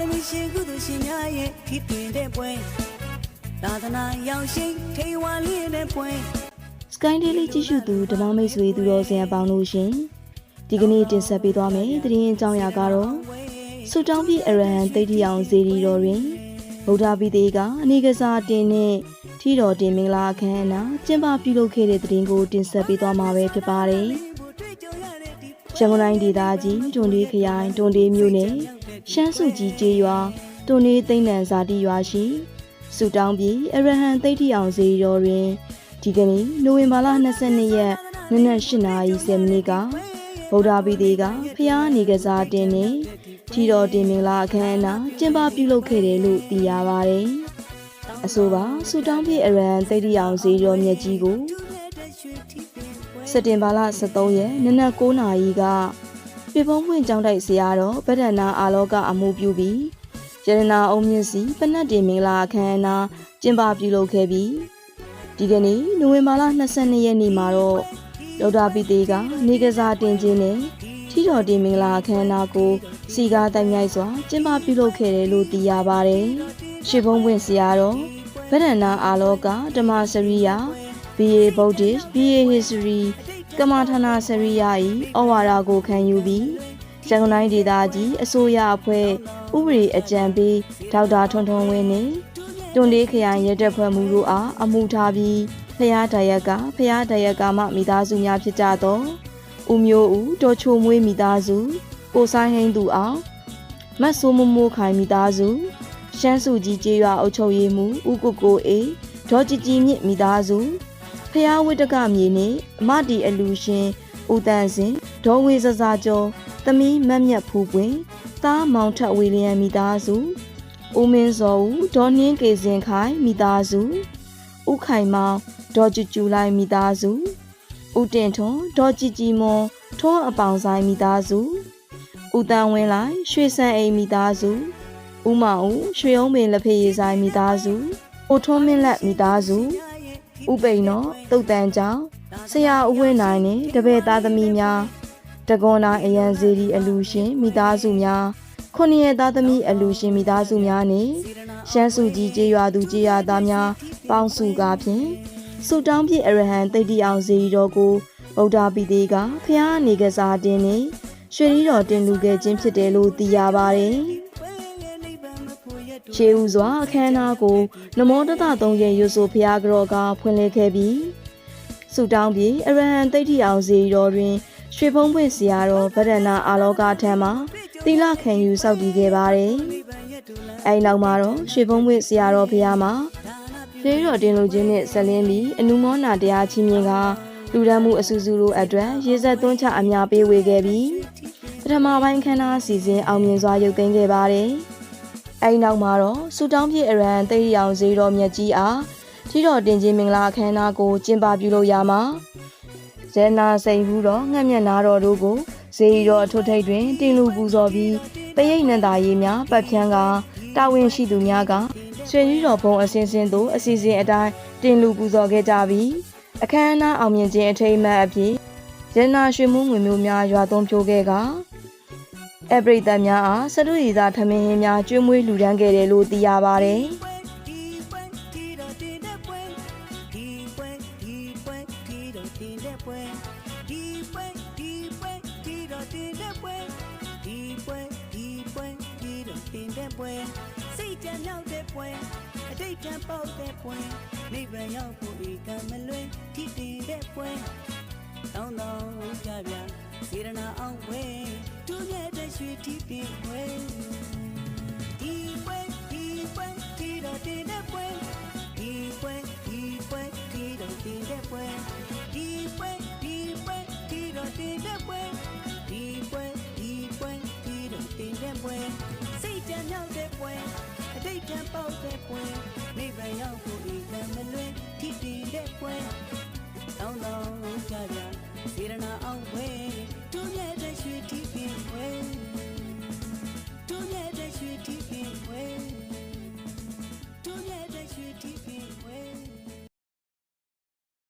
ရမီရှင်ကုသိုလ်ရှင်များရဲ့ဖြစ်တင်တဲ့ပွဲသာသနာရောက်ရှိထေဝါလေးတဲ့ပွဲ Sky Daily ကြည့်ရှုသူဓမ္မမိတ်ဆွေသူတော်စင်အပေါင်းလို့ရှင်ဒီကနေ့တင်ဆက်ပေးသွားမယ်သတင်းအကြောင်းအရာကတော့ဆုတောင်းပြည့်အရဟံသိတ္တိအောင်ဇေဒီတော်တွင်ဗုဒ္ဓပိသေကအနေကစားတင်နဲ့ထီတော်တင်မင်္ဂလာအခမ်းအနားကျင်းပပြုလုပ်ခဲ့တဲ့သတင်းကိုတင်ဆက်ပေးသွားမှာပဲဖြစ်ပါတယ်ကိုတွေ့ကြုံရတဲ့ဒီရန်ကုန်တိုင်းဒေသကြီးတွန်ဒီခရိုင်တွန်ဒီမြို့နယ် ရှမ်းစုကြီးကျေးရွာတွန်ဒီသိန်းနံဇာတိရွာရှိစုတောင်းပြည်အရဟံသိတ္တိအောင်ဇေဒီတော်တွင်ဒီကနေ့နိုဝင်ဘာလ22ရက်နနက်8:30မိနစ်ကဗုဒ္ဓဘိသေကဖျားနေကစားတင်နေထီတော်တင်မင်္ဂလာအခမ်းအနားကျင်းပပြုလုပ်ခဲ့တယ်လို့သိရပါတယ်။အဆိုပါစုတောင်းပြည်အရဟံသိတ္တိအောင်ဇေဒီတော်မြတ်ကြီးကိုတဲ့ရွှေထိပင်ပွဲစက်တင်ဘာလ23ရက်နနက်9:00နာရီက ပြပုံပွင့်ကျောင်းတိုက်ဆရာတော်ဗဒ္ဒနာအာလောကအမှုပြုပြီးရတနာအုံမြင့်စီပနတ်တင်မင်္ဂလာအခမ်းအနားကျင်းပပြုလုပ်ခဲ့ပြီးဒီကနေ့နိုဝင်ဘာလ22ရက်နေ့မှာတော့ဒေါက်တာပိသေးကနေကစားတင်ခြင်းနဲ့ထီတော်တင်မင်္ဂလာအခမ်းအနားကိုစီကားတိုက်မြိုက်စွာကျင်းပပြုလုပ်ခဲ့တယ်လို့သိရပါတယ်။ရှေ့ဘုံပွင့်ဆရာတော်ဗဒ္ဒနာအာလောကဓမ္မစရိယာ BA Buddhist BA History ကမ္မထာနာစရိယာ၏ဩဝါဒကိုခံယူပြီးရန်ကုန်တိုင်းဒေသကြီးအစိုးရအဖွဲ့ဥပဒေအကြံပေးဒေါက်တာထွန်းထွန်းဝင်းနှင့်တွန်လေးခရိုင်ရဲတပ်ဖွဲ့မှူးတို့အားအမှုထားပြီးဖျားတရက်ကဖျားတရက်ကမှမိသားစုများဖြစ်ကြသောဦးမျိုးဦးဒေါ်ချိုမွေးမိသားစုကိုဆိုင်ဟိန်းသူအောင်မတ်ဆိုးမမိုးခိုင်မိသားစုရှမ်းစုကြီးကျေးရွာအုပ်ချုပ်ရေးမှူးဦးကိုကိုအေးဒေါ်ကြည်ကြည်မြင့်မိသားစု ဖျားဝိတကမြေနဲ့အမတီအလူရှင်ဦးတန်းစင်ဒေါ်ဝေစစာကျော်သမီးမတ်မြတ်ဖူးပွင့်သားမောင်ထက်ဝေလျံမိသားစုဦးမင်းစောဦးဒေါ်နှင်းကေစင်ခိုင်မိသားစုဦးခိုင်မောင်ဒေါ်ကျူကျူလိုက်မိသားစုဦးတင်ထွန်းဒေါ်ကြည်ကြည်မွန်ထွန်းအပေါင်ဆိုင်မိသားစုဦးတန်းဝင်းလိုက်ရွှေစံအိမ်မိသားစုဦးမောင်ဦးရွှေအောင်ပင်လက်ဖေးရည်ဆိုင်မိသားစုဦးထွန်းမင်းလက်မိသားစု ဥပိန်တော်တုတ်တန်ကြောင့်ဆရာဦးဝင်းနိုင်နဲ့တပည့်သားသမီးများတကွန်နာအရန်ဇေဒီအလူရှင်မိသားစုများခုနှစ်ရက်သားသမီးအလူရှင်မိသားစုများနဲ့ရှမ်းစုကြီးကျေးရွာသူကျေးရွာသားများပေါင်းစုကားဖြင့်စုတောင်းပြည့်အရဟံတိတ်တီအောင်ဇေဒီတော်ကိုဗုဒ္ဓပိသေးကဖျားနေကစားတင်နဲ့ရွှေရီတော်တင်လူခဲ့ခြင်းဖြစ်တယ်လို့သိရပါတယ်။နိဗ္ဗာန်မဖို့ ရတူခြေဥစွာအခမ်းအနားကိုနမောတတသုံးရဲ့ရွဆိုဖျားကြောကဖွင့်လှစ်ခဲ့ပြီးဆုတောင်းပြီးအရဟံသိတ္တိအောင်ဇေဒီတော်တွင်ရွှေဖုံးပွင့်ဆရာတော်ဗဒ္ဒနာအာလောကထံမှသီလခံယူစောင့်တည်ခဲ့ပါတယ်။အဲဒီနောက်မှာတော့ရွှေဖုံးပွင့်ဆရာတော်ဖျားမှာဖေးတော်တင်လူချင်းနဲ့ဆက်လင်းပြီးအနုမောနာတရားချင်းမြင်ကလူဒန်းမှုအဆူဆူတို့အတွက်ရေဆက်သွန်းချအများပေးဝေခဲ့ပြီးပထမပိုင်းခန်းသားအစီအစဉ်အောင်မြင်စွာရုပ်သိမ်းခဲ့ပါတယ်။ အဲဒီနောက်မှာတော့စူတောင်းပြည့်အရန်သိရီအောင်ဇေတော်မြတ်ကြီးအားထီတော်တင်ကြီးမင်္ဂလာအခမ်းအနားကိုကျင်းပပြုလုပ်ရမှာဇေနာစိန်ဟူတော်ငှက်မျက်နာတော်တို့ကိုဇေရီတော်အထွတ်ထိပ်တွင်တင်လူပူဇော်ပြီးပရိတ်နန္တာရေးများပတ်ဖြန်းကတာဝန်ရှိသူများကရွှေကြီးတော်ဘုံအစင်းစင်းသို့အစီအစဉ်အတိုင်းတင်လူပူဇော်ခဲ့ကြပြီးအခမ်းအနားအောင်မြင်ခြင်းအထိမ်းအမှတ်အဖြစ်ဇေနာရွှေမုံငွေမျိုးများရွာသွန်းဖြိုးခဲ့က အပရိသတ်များအားစတုရီသာထမင်းဟင်းများကျွေးမွေးလှူဒန်းခဲ့တယ်လို့သိရပါတယ်ဒီပွဲဒီတော့တင်တဲ့ပွဲဒီပွဲဒီပွဲဒီတော့တင်တဲ့ပွဲဒီပွဲဒီပွဲဒီတော့တင်တဲ့ပွဲဒီပွဲဒီပွဲဒီတော့တင်တဲ့ပွဲစိတ်ကြမြောက်တဲ့ပွဲအတိတ်ကပေါက်တဲ့ပွဲနိဗ္ဗာန်ရောက်ဖို့ဧကမလွင်ထိတင်တဲ့ပွဲတောင်းတောင်းကြပြစေရနာအောင်ဝဲတူမြဲ တဲ့ရွှေတီးပင်ဝဲဒီပွဲဒီပွဲဒီတော့တင်တဲ့ပွဲဒီပွဲဒီပွဲဒီတော့တင်တဲ့ပွဲဒီပွဲဒီပွဲဒီတော့တင်တဲ့ပွဲဒီပွဲဒီပွဲဒီတော့တင်တဲ့ပွဲစိတ်ကြမြောက်တဲ့ပွဲအတိတ်ကပေါက်တဲ့ပွဲနိဗ္ဗာန်ရောက်ဖို့ဧကမလွင်ထိတင်တဲ့ပွဲတောင်းတောင်းကြကြစေရနာအောင်ဝဲတူမြဲတဲ့ရွှေတီးပင်